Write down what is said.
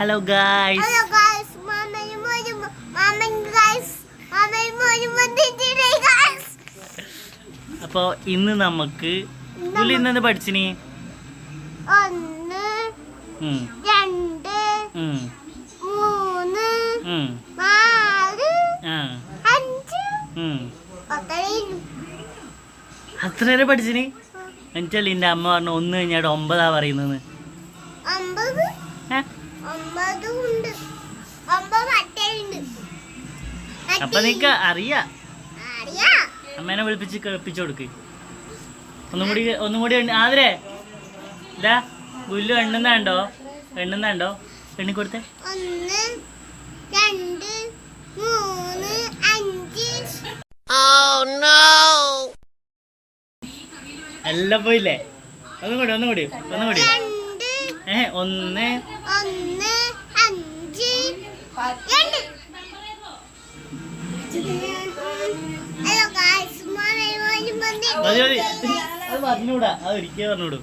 Hello guys Hello guys, Mommy, mommy, mommy, guys, മാമനും മോനും വന്നിട്ടുണ്ട് guys. അപ്പോ ഇന്ന് നമുക്ക് പുള്ളി ഇന്ന് പഠിച്ചിനി? ഒന്ന് രണ്ട് മൂന്ന് നാല് അഞ്ച്. അത്ര വരെ പഠിച്ചിനി? എന്നിട്ടല്ലേ എന്റെ അമ്മ പറഞ്ഞു ഒന്ന് കഴിഞ്ഞാൽ ഒമ്പതാ പറയുന്നത് അമ്പത് ഉണ്ട് അപ്പൊ നിക്ക അറിയാ. അമ്മേനെ വിളിപ്പിച്ച് കേൾപ്പിച്ചു കൊടുക്ക്. ഒന്നും കൂടി ഒന്നും കൂടി ആതിരെ. ഇതാ പുല്ലു എണ്ണുന്നുണ്ടോ? എണ്ണുന്നുണ്ടോ? എണ്ണി കൊടുത്തേ ഒന്ന് രണ്ട് മൂന്ന് അഞ്ച്. എല്ലാം പോയില്ലേ? ഒന്നും കൂടി ഒന്നും കൂടി ഒന്നും കൂടി. ഒന്ന്. ഒന്ന് അഞ്ച് രണ്ട്. മതി മതി. അത് പറഞ്ഞൂടാ അത് ഒരിക്കൽ പറഞ്ഞൂടൂ